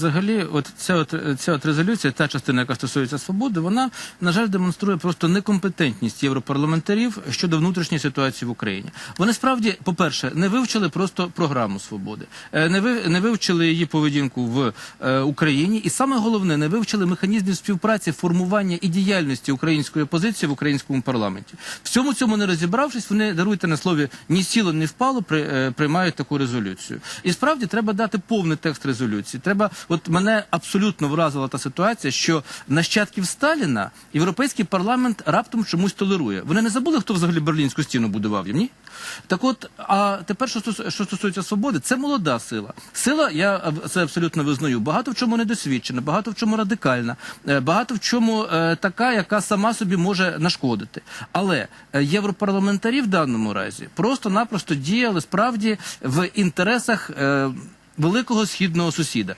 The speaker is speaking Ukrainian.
Взагалі, от ця от ця от резолюція, та частина, яка стосується свободи, вона на жаль демонструє просто некомпетентність європарламентарів щодо внутрішньої ситуації в Україні. Вони справді, по-перше, не вивчили просто програму свободи, е, не ви не вивчили її поведінку в е, Україні, і саме головне, не вивчили механізмів співпраці, формування і діяльності української опозиції в українському парламенті. Всьому цьому не розібравшись, вони даруйте на слові ні сіло, ні впало, при, е, приймають таку резолюцію. І справді треба дати повний текст резолюції. Треба, от мене абсолютно вразила та ситуація, що нащадків Сталіна європейський парламент раптом чомусь толерує. Вони не забули, хто взагалі берлінську стіну будував їм, ні? Так от, а тепер, що що стосується свободи, це молода сила. Сила, я це абсолютно визнаю, багато в чому недосвідчена, багато в чому радикальна, е, багато в чому е, така, яка сама собі може нашкодити. Але е, європарламентарі в даному разі просто-напросто діяли справді в інтересах великого східного сусіда.